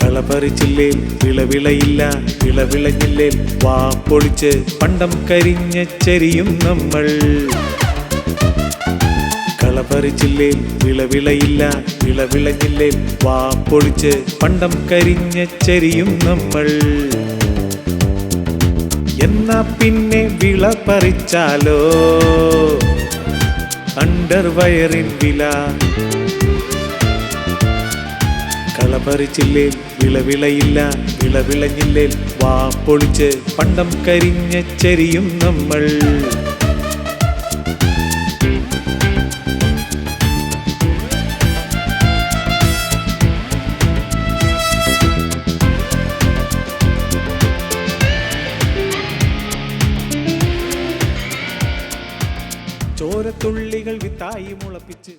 കളപറിച്ചില്ലേൽ വിളവിളയില്ല വിളവിളഞ്ഞില്ലേൽ വാ പൊളിച്ച് പണ്ടം കരിഞ്ഞ ചെരിയും നമ്മൾ. കളപറിച്ചില്ലേൽ വിളവിളയില്ല വിളവിളഞ്ഞില്ലേൽ വാ പൊളിച്ച് പണ്ടം കരിഞ്ഞ ചെരിയും നമ്മൾ. എന്നാ പിന്നെ വിള പറിച്ചാലോ? അണ്ടർവയറിൻ വില കളപറിച്ചില്ലേൽ വിളവിളയില്ല വിളവിളഞ്ഞില്ലേ വാ പൊളിച്ച് പണ്ടം കരിഞ്ഞ ചെരിയും നമ്മൾ. ചോരത്തുള്ളികൾ വിത്തായി മുളപ്പിച്ച്